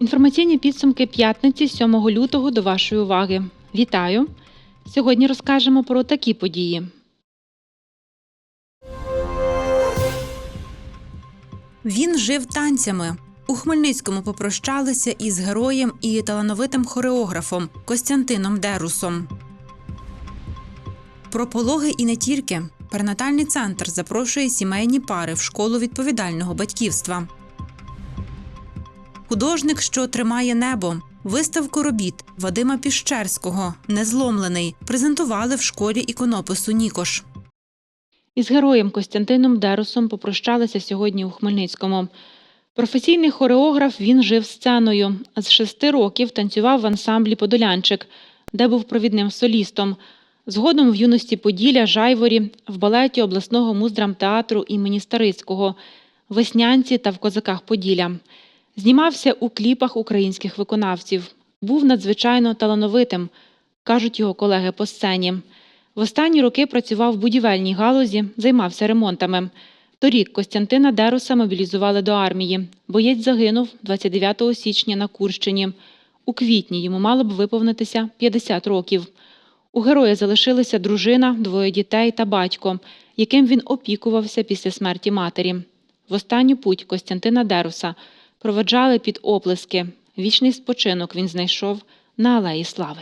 Інформаційні підсумки п'ятниці 7 лютого до вашої уваги. Вітаю! Сьогодні розкажемо про такі події. Він жив танцями. У Хмельницькому попрощалися із героєм і талановитим хореографом Костянтином Дерусом. Про пологи і не тільки. Перинатальний центр запрошує сімейні пари в школу відповідального батьківства. Художник, що тримає небо. Виставку робіт Вадима Піщерського Незломлений презентували в школі іконопису Нікош. Із героєм Костянтином Дерусом попрощалися сьогодні у Хмельницькому. Професійний хореограф він жив сценою. З шести років танцював в ансамблі Подолянчик, де був провідним солістом. Згодом в юності Поділля, Жайворі, в балеті обласного муздрамтеатру імені Старицького, Веснянці та в Козаках Поділля. Знімався у кліпах українських виконавців. Був надзвичайно талановитим, кажуть його колеги по сцені. В останні роки працював в будівельній галузі, займався ремонтами. Торік Костянтина Деруса мобілізували до армії. Боєць загинув 29 січня на Курщині. У квітні йому мало б виповнитися 50 років. У героя залишилися дружина, двоє дітей та батько, яким він опікувався після смерті матері. В останню путь Костянтина Деруса проведжали під оплески. Вічний спочинок він знайшов на Алеї Слави.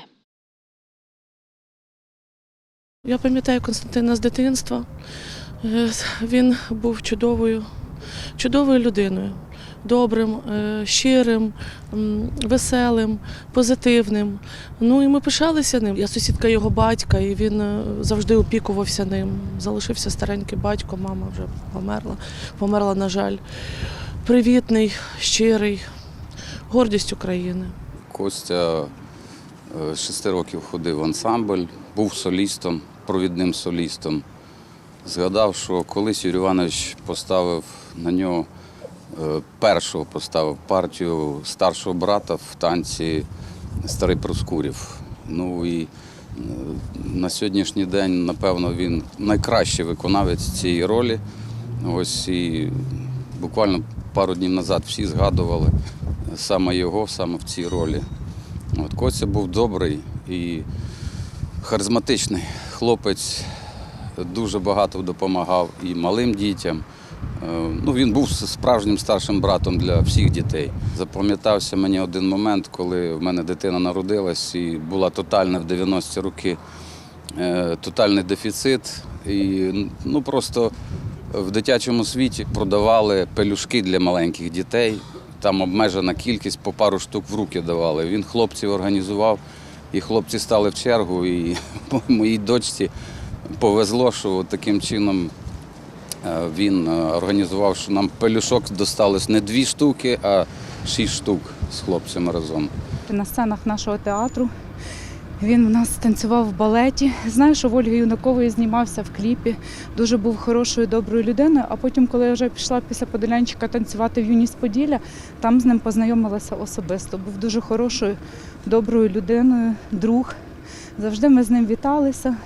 Я пам'ятаю Константина з дитинства. Е, Він був чудовою, чудовою людиною, добрим, е, щирим, веселим, позитивним. Ну і ми пишалися ним. Я сусідка його батька, і він е, завжди опікувався ним. Залишився старенький батько, мама вже померла, померла, на жаль. Привітний, щирий, гордість України. Костя шести років ходив в ансамбль, був солістом, провідним солістом. Згадав, що колись Юрій Іванович поставив на нього е, першого поставив партію старшого брата в танці Старий Проскурів. Ну і е, на сьогоднішній день, напевно, він найкращий виконавець цієї ролі. Ось і буквально пару днів назад всі згадували саме його, саме в цій ролі. От Костя був добрий і харизматичний хлопець, дуже багато допомагав і малим дітям. Е, Ну, він був справжнім старшим братом для всіх дітей. Запам'ятався мені один момент, коли в мене дитина народилась і була тотальна в 90-ті роки е, тотальний дефіцит. І ну, просто в дитячому світі продавали пелюшки для маленьких дітей. Там обмежена кількість, по пару штук в руки давали. Він хлопців організував, і хлопці стали в чергу. І моїй дочці повезло, що таким чином е, він е, організував, що нам пелюшок досталось не дві штуки, а шість штук з хлопцями разом. на сценах нашого театру. Він у нас танцював в балеті. Знаю, що в Ольги Юнакової знімався в кліпі. Дуже був хорошою, доброю людиною. А потім, коли я вже пішла після Подолянчика танцювати в юність Поділля, там з ним познайомилася особисто. Був дуже хорошою, доброю людиною, друг. Завжди ми з ним віталися,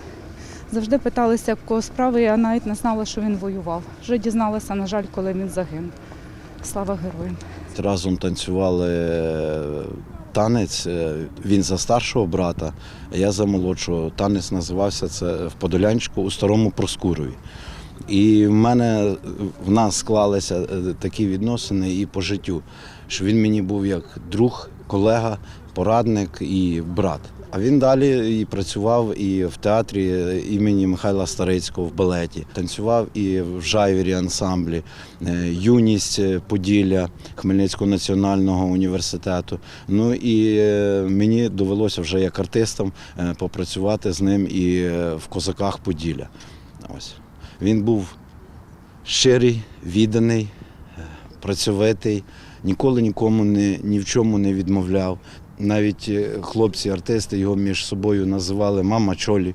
завжди питалися, в кого справи. Я навіть не знала, що він воював. Вже дізналася, на жаль, коли він загинув. Слава героям! Разом танцювали е, танець. е, Він за старшого брата, а я за молодшого. Танець називався це в Подолянчику у старому Проскурові. І в мене в нас склалися е, такі відносини і по життю, що він мені був як друг, колега, порадник і брат. А він далі і працював і в театрі імені Михайла Старицького в балеті. Танцював і в жайвірі ансамблі, е, юність е, Поділля Хмельницького національного університету. Ну і е, мені довелося вже як артистам е, попрацювати з ним і е, в козаках Поділля. Ось він був щирий, відданий, е, працьовитий, ніколи нікому не ні в чому не відмовляв. Навіть е, хлопці-артисти його між собою називали Мама Чолі.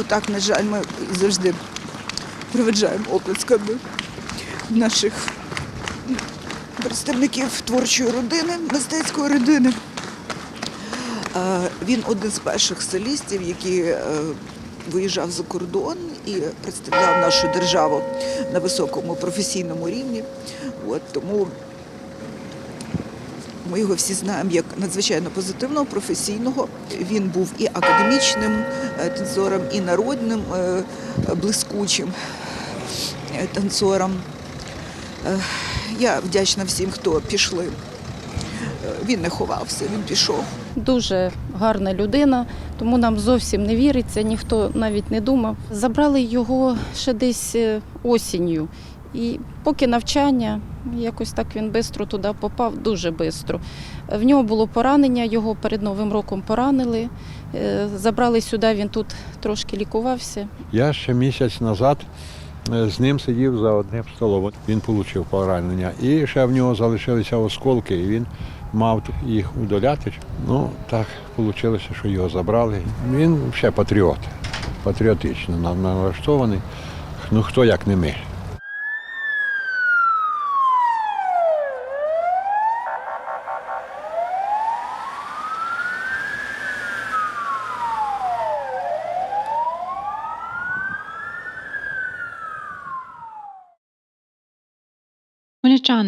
Отак, на жаль, ми завжди проведжаємо оплесками наших представників творчої родини, мистецької родини. Е, Він один з перших солістів, який е, виїжджав за кордон і представляв нашу державу на високому професійному рівні. От, тому ми його всі знаємо як надзвичайно позитивного, професійного. Він був і академічним е, танцором, і народним блискучим танцором. Я вдячна всім, хто пішли. Е, Він не ховався, він пішов. Дуже гарна людина, тому нам зовсім не віриться, ніхто навіть не думав. Забрали його ще десь е, осінню. І поки навчання, якось так він швидко туди попав, дуже швидко. В нього було поранення, його перед Новим роком поранили. Е, Забрали сюди, він тут трошки лікувався. Я ще місяць назад з ним сидів за одним столом. Він отримав поранення. І ще в нього залишилися осколки, і він мав їх удаляти. Ну, так вийшло, що його забрали. Він ще патріот, патріотично на- налаштований. Ну хто як не ми.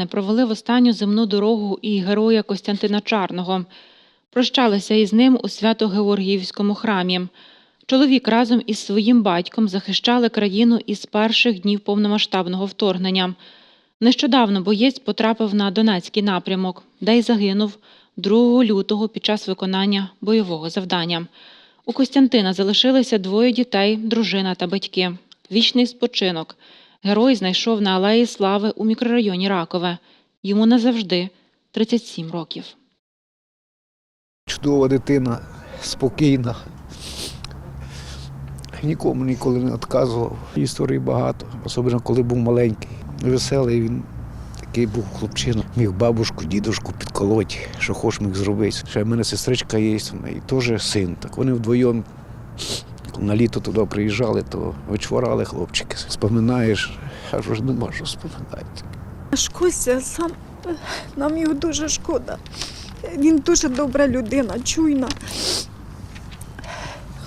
Хмельничани провели в останню земну дорогу і героя Костянтина Чарного. Прощалися із ним у Свято-Георгіївському храмі. Чоловік разом із своїм батьком захищали країну із перших днів повномасштабного вторгнення. Нещодавно боєць потрапив на Донецький напрямок, де й загинув 2 лютого під час виконання бойового завдання. У Костянтина залишилися двоє дітей, дружина та батьки. Вічний спочинок. Герой знайшов на Алеї Слави у мікрорайоні Ракове. Йому назавжди 37 років. Чудова дитина, спокійна. Нікому ніколи не відказував. Історій багато, особливо коли був маленький. Веселий він такий був хлопчина. Міг бабушку, дідушку підколоти, що хоч міг зробити. Ще в мене сестричка є, в теж син. Так вони вдвоєм на літо туди приїжджали, то вичворали хлопчики. Споминаєш, аж вже не можу споминати. Шкося сам нам його дуже шкода. Він дуже добра людина, чуйна.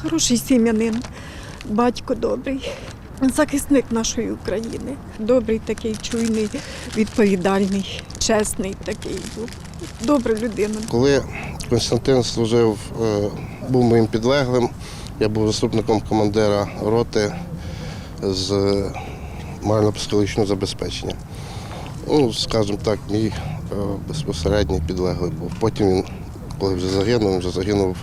Хороший сім'янин, батько добрий, захисник нашої України. Добрий такий, чуйний, відповідальний, чесний такий був. Добра людина. Коли Константин служив, е, був моїм підлеглим, я був заступником командира роти з морально-психологічного забезпечення. Ну, скажімо так, мій е, безпосередній підлеглий був. Потім він, коли вже загинув, він вже загинув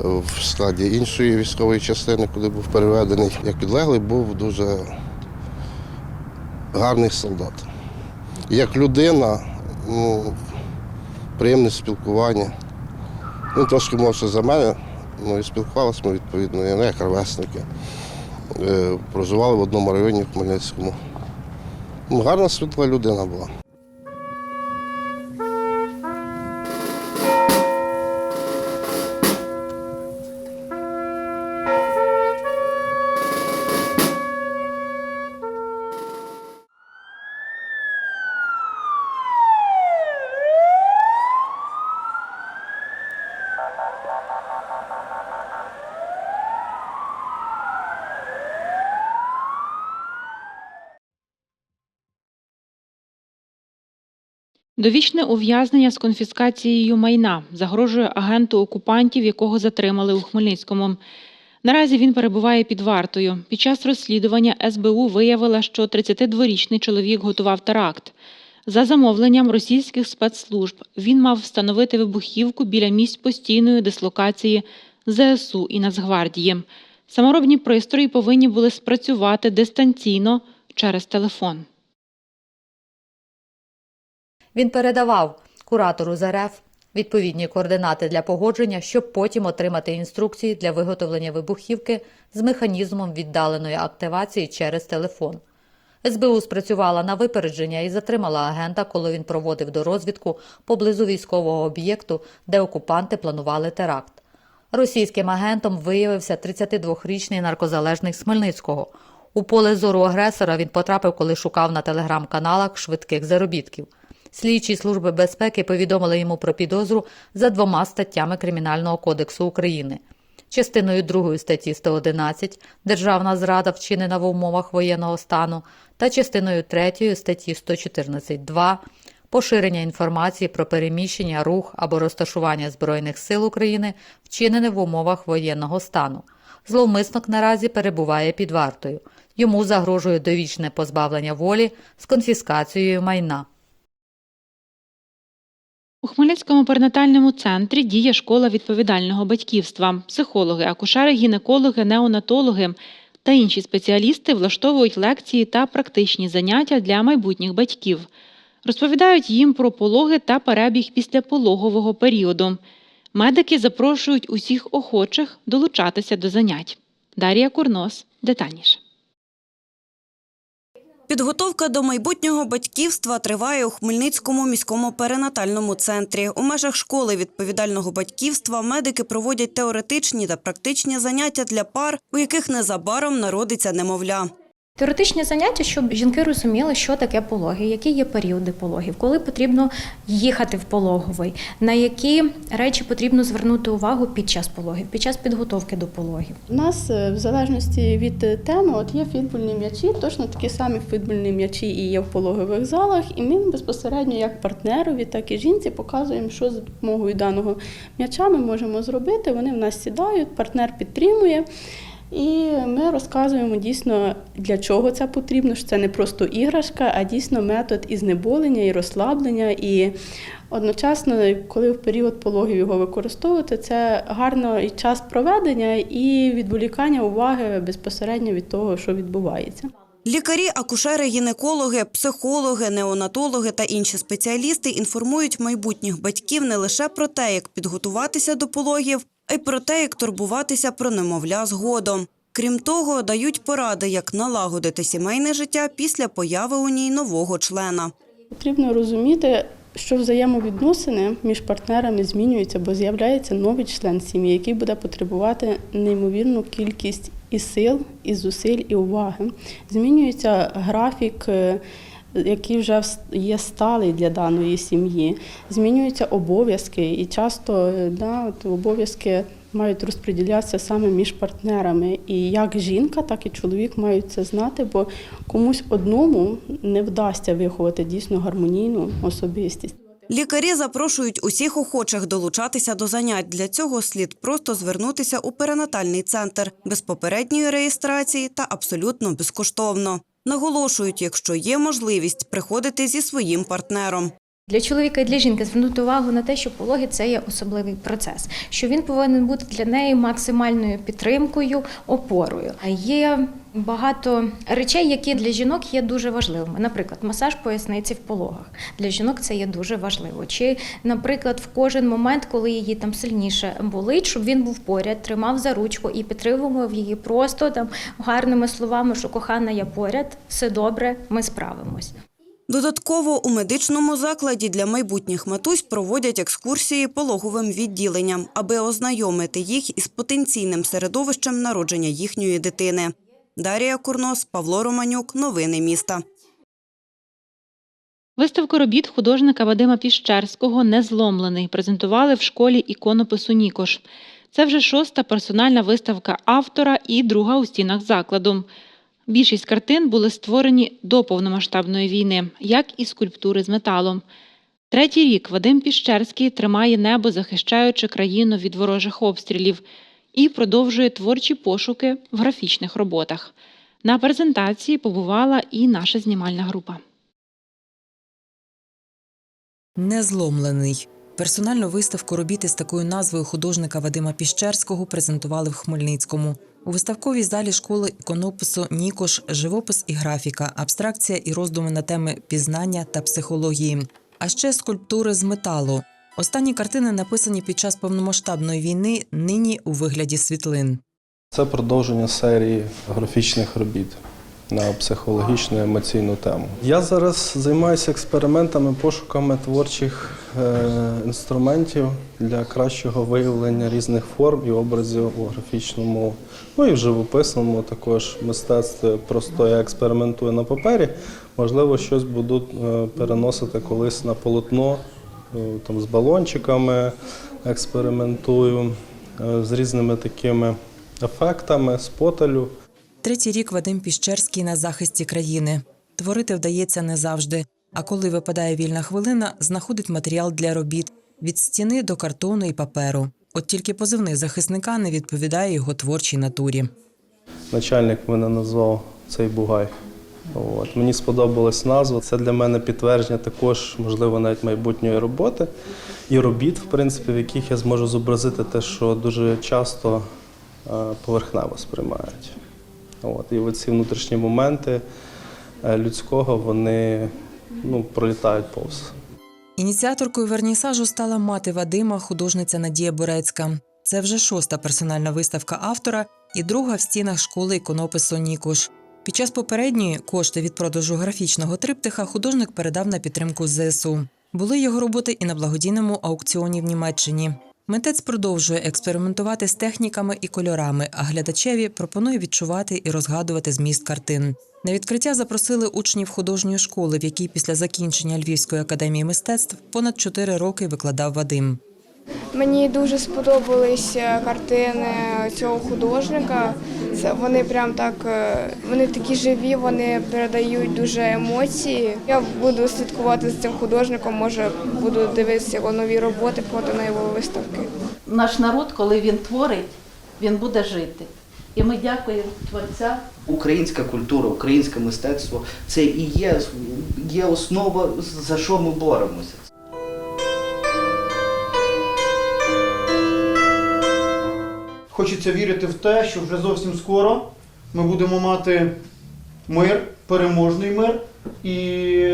е, в складі іншої військової частини, куди був переведений. Як підлеглий був дуже гарний солдат. Як людина, ну, приємне спілкування. Він трошки молодший за мене, ну і спілкувалися ми відповідно, я не як ровесники. Е, Проживали в одному районі в Хмельницькому. Ну, гарна світла людина була. Довічне ув'язнення з конфіскацією майна загрожує агенту окупантів, якого затримали у Хмельницькому. Наразі він перебуває під вартою. Під час розслідування СБУ виявила, що 32-річний чоловік готував теракт. За замовленням російських спецслужб він мав встановити вибухівку біля місць постійної дислокації ЗСУ і Нацгвардії. Саморобні пристрої повинні були спрацювати дистанційно через телефон. Він передавав куратору з РФ відповідні координати для погодження, щоб потім отримати інструкції для виготовлення вибухівки з механізмом віддаленої активації через телефон. СБУ спрацювала на випередження і затримала агента, коли він проводив дорозвідку поблизу військового об'єкту, де окупанти планували теракт. Російським агентом виявився 32-річний наркозалежний з Хмельницького. У поле зору агресора він потрапив, коли шукав на телеграм-каналах швидких заробітків. Слідчі служби безпеки повідомили йому про підозру за двома статтями Кримінального кодексу України. Частиною 2 статті 111 Державна зрада вчинена в умовах воєнного стану та частиною 3 статті 114.2 Поширення інформації про переміщення, рух або розташування Збройних сил України вчинене в умовах воєнного стану. Зловмисник наразі перебуває під вартою. Йому загрожує довічне позбавлення волі з конфіскацією майна. У Хмельницькому перинатальному центрі діє школа відповідального батьківства. Психологи, акушери, гінекологи, неонатологи та інші спеціалісти влаштовують лекції та практичні заняття для майбутніх батьків. Розповідають їм про пологи та перебіг післяпологового періоду. Медики запрошують усіх охочих долучатися до занять. Дар'я Курнос детальніше. Підготовка до майбутнього батьківства триває у Хмельницькому міському перинатальному центрі. У межах школи відповідального батьківства медики проводять теоретичні та практичні заняття для пар, у яких незабаром народиться немовля. Теоретичні заняття, щоб жінки розуміли, що таке пологи, які є періоди пологів, коли потрібно їхати в пологовий, на які речі потрібно звернути увагу під час пологів, під час підготовки до пологів. У нас е, в залежності від е, теми, от є футбольні м'ячі, точно такі самі футбольні м'ячі і є в пологових залах. І ми безпосередньо як партнерові, так і жінці показуємо, що з допомогою даного м'яча ми можемо зробити. Вони в нас сідають, партнер підтримує. І ми розказуємо дійсно, для чого це потрібно, що це не просто іграшка, а дійсно метод і знеболення, і розслаблення. І одночасно, коли в період пологів його використовувати, це гарно і час проведення, і відволікання уваги безпосередньо від того, що відбувається. Лікарі, акушери, гінекологи, психологи, неонатологи та інші спеціалісти інформують майбутніх батьків не лише про те, як підготуватися до пологів, а й про те, як турбуватися про немовля згодом. Крім того, дають поради, як налагодити сімейне життя після появи у ній нового члена. Потрібно розуміти, що взаємовідносини між партнерами змінюються, бо з'являється новий член сім'ї, який буде потребувати неймовірну кількість і сил, і зусиль, і уваги. Змінюється графік. е, Який вже є сталий для даної сім'ї, змінюються обов'язки, і часто е, да, обов'язки мають розподілятися саме між партнерами. І як жінка, так і чоловік мають це знати, бо комусь одному не вдасться виховати дійсно гармонійну особистість. Лікарі запрошують усіх охочих долучатися до занять. Для цього слід просто звернутися у перинатальний центр без попередньої реєстрації та абсолютно безкоштовно. Наголошують, якщо є можливість, приходити зі своїм партнером. Для чоловіка і для жінки звернути увагу на те, що пологи це є особливий процес, що він повинен бути для неї максимальною підтримкою, опорою. Є багато речей, які для жінок є дуже важливими. Наприклад, масаж поясниці в пологах для жінок це є дуже важливо. Чи, наприклад, в кожен момент, коли її там сильніше болить, щоб він був поряд, тримав за ручку і підтримував її просто там гарними словами, що кохана, я поряд, все добре, ми справимось. Додатково у медичному закладі для майбутніх матусь проводять екскурсії пологовим відділенням, аби ознайомити їх із потенційним середовищем народження їхньої дитини. Дарія Курнос, Павло Романюк. Новини міста. Виставку робіт художника Вадима Піщерського Незломлений презентували в школі іконопису Нікош. Це вже шоста персональна виставка автора і друга у стінах закладу. Більшість картин були створені до повномасштабної війни, як і скульптури з металом. Третій рік Вадим Піщерський тримає небо, захищаючи країну від ворожих обстрілів, і продовжує творчі пошуки в графічних роботах. На презентації побувала і наша знімальна група. Незломлений. Персональну виставку робіт із такою назвою художника Вадима Піщерського презентували в Хмельницькому. У виставковій залі школи іконопису Нікош, живопис і графіка, абстракція і роздуми на теми пізнання та психології, а ще скульптури з металу. Останні картини написані під час повномасштабної війни, нині у вигляді світлин. Це продовження серії графічних робіт. на психологічну емоційну тему. Я зараз займаюся експериментами, пошуками творчих інструментів для кращого виявлення різних форм і образів у графічному, ну і в живописному також мистецтві. Просто я експериментую на папері. Можливо, щось буду е, переносити колись на полотно, е, там з балончиками експериментую, е, з різними такими ефектами, з поталю. Третій рік Вадим Піщерський на захисті країни. Творити вдається не завжди. А коли випадає вільна хвилина, знаходить матеріал для робіт від стіни до картону і паперу. От тільки позивний захисника не відповідає його творчій натурі. Начальник мене назвав цей бугай. От. Мені сподобалась назва. Це для мене підтвердження також, можливо, навіть майбутньої роботи і робіт, в принципі, в яких я зможу зобразити те, що дуже часто е, поверхнево сприймають. От. І оці внутрішні моменти е, людського вони ну, пролітають повз. Ініціаторкою вернісажу стала мати Вадима, художниця Надія Бурецька. Це вже шоста персональна виставка автора і друга в стінах школи іконопису Нікош. Під час попередньої кошти від продажу графічного триптиха художник передав на підтримку ЗСУ. Були його роботи і на благодійному аукціоні в Німеччині. Митець продовжує експериментувати з техніками і кольорами, а глядачеві пропонує відчувати і розгадувати зміст картин. На відкриття запросили учнів художньої школи, в якій після закінчення Львівської академії мистецтв понад чотири роки викладав Вадим. Мені дуже сподобалися картини цього художника. Вони прям так, е, вони такі живі, вони передають дуже емоції. Я буду слідкувати за цим художником, може буду дивитися його нові роботи, ходити на його виставки. Наш народ, коли він творить, він буде жити. І ми дякуємо творцям. Українська культура, українське мистецтво це і є, є основа, за що ми боремося. Хочеться вірити в те, що вже зовсім скоро ми будемо мати мир, переможний мир, і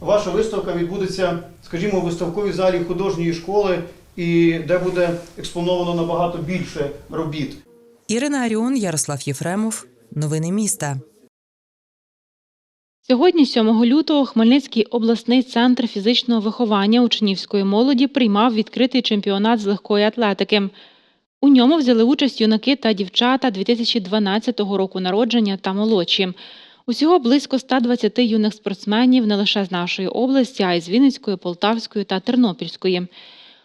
ваша виставка відбудеться, скажімо, у виставковій залі художньої школи, і де буде експоновано набагато більше робіт. Ірина Аріон, Ярослав Єфремов. Новини міста. Сьогодні, 7 лютого, Хмельницький обласний центр фізичного виховання учнівської молоді приймав відкритий чемпіонат з легкої атлетики. У ньому взяли участь юнаки та дівчата 2012 року народження та молодші. Усього близько 120 юних спортсменів не лише з нашої області, а й з Вінницької, Полтавської та Тернопільської.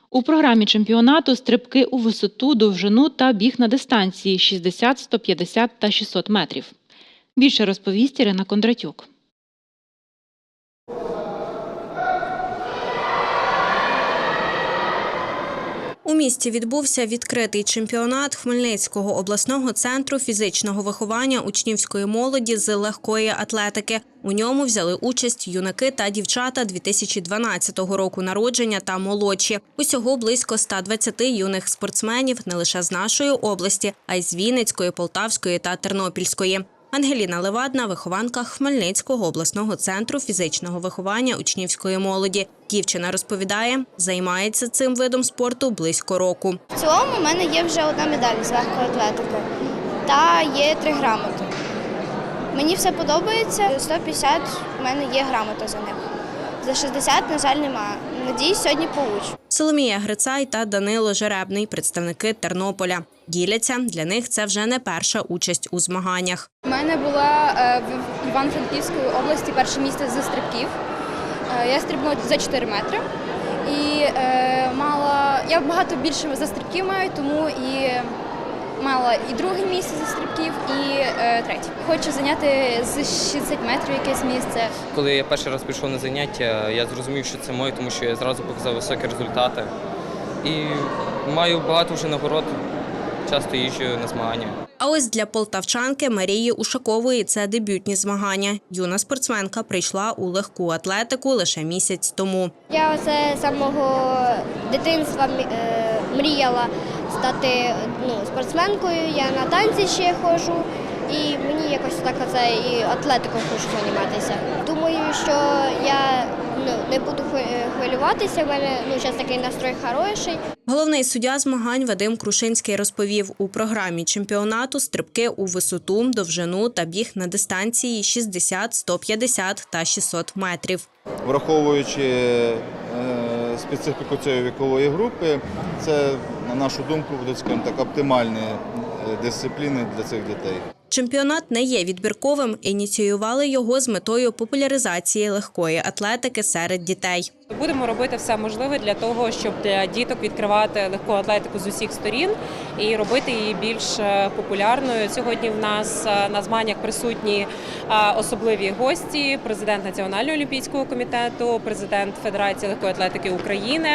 У програмі чемпіонату стрибки у висоту, довжину та біг на дистанції 60, 150 та 600 метрів. Більше розповість Ірина Кондратюк. У місті відбувся відкритий чемпіонат Хмельницького обласного центру фізичного виховання учнівської молоді з легкої атлетики. У ньому взяли участь юнаки та дівчата 2012 року народження та молодші. Усього близько 120 юних спортсменів не лише з нашої області, а й з Вінницької, Полтавської та Тернопільської. Ангеліна Левадна, вихованка Хмельницького обласного центру фізичного виховання учнівської молоді. Дівчина розповідає, займається цим видом спорту близько року. В цілому в мене є вже одна медаль з легкої атлетики та є три грамоти. Мені все подобається. 150 в мене є грамота за них. За 60, на жаль, немає. Надіюсь, сьогодні получу. Соломія Грицай та Данило Жеребний, представники Тернополя. Діляться, для них це вже не перша участь у змаганнях. У мене була е, в Івано-Франківської області перше місце зі стрибків. Е, Я стрибнула за 4 метри і е, мала. Я багато більше за стрибків маю, тому і мала і друге місце зі стрибків, і е, третє. Хочу зайняти з 60 метрів якесь місце. Коли я перший раз прийшов на заняття, я зрозумів, що це моє, тому що я зразу показав високі результати. І маю багато вже нагород, часто їжджу на змагання. А ось для полтавчанки Марії Ушакової це дебютні змагання. Юна спортсменка прийшла у легку атлетику лише місяць тому. Я оце з самого дитинства е, мріяла стати ну, спортсменкою. Я на танці ще ходжу. І мені якось так оце і атлетикою хочу займатися. Думаю, що я ну, не буду хвилюватися, в мене ну, зараз такий настрой хороший. Головний суддя змагань Вадим Крушинський розповів, у програмі чемпіонату стрибки у висоту, довжину та біг на дистанції 60, 150 та 600 метрів. Враховуючи е, специфіку цієї вікової групи, це, на нашу думку, будуть скажімо так, оптимальні е, дисципліни для цих дітей. Чемпіонат не є відбірковим. Ініціювали його з метою популяризації легкої атлетики серед дітей. Будемо робити все можливе для того, щоб для діток відкривати легку атлетику з усіх сторін і робити її більш е, популярною. Сьогодні в нас е, на змаганнях присутні е, особливі гості: президент Національного олімпійського комітету, президент Федерації легкої атлетики України,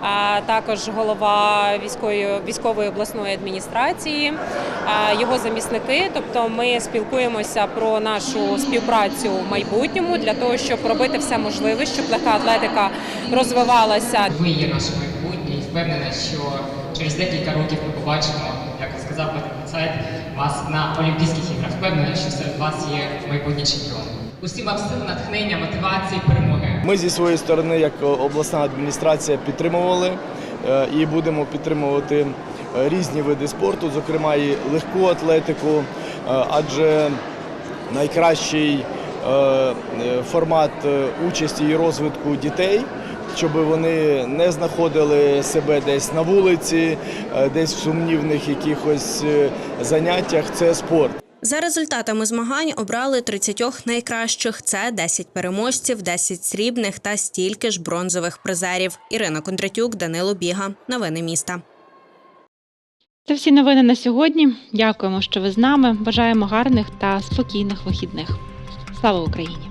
а також голова військової військової обласної адміністрації, його замісники. Тобто, ми спілкуємося про нашу співпрацю в майбутньому для того, щоб робити все можливе, щоб легка атлетика розвивалася. Ви є наше майбутнє і впевнена, що через декілька років ми побачимо, як сказав Петро Сайт, вас на Олімпійських іграх. Впевнена, що серед вас є майбутні чемпіони. Усім вам сил, натхнення, мотивації, перемоги. Ми зі своєї сторони, як обласна адміністрація, підтримували е, і будемо підтримувати е, різні види спорту, зокрема і легку атлетику, е, адже найкращий формат е, участі і розвитку дітей. Щоб вони не знаходили себе десь на вулиці, е, десь в сумнівних якихось е, заняттях, це спорт. За результатами змагань обрали 30 найкращих. Це 10 переможців, 10 срібних та стільки ж бронзових призерів. Ірина Кондратюк, Данило Біга. Новини міста. Це всі новини на сьогодні. Дякуємо, що ви з нами. Бажаємо гарних та спокійних вихідних. Слава Україні!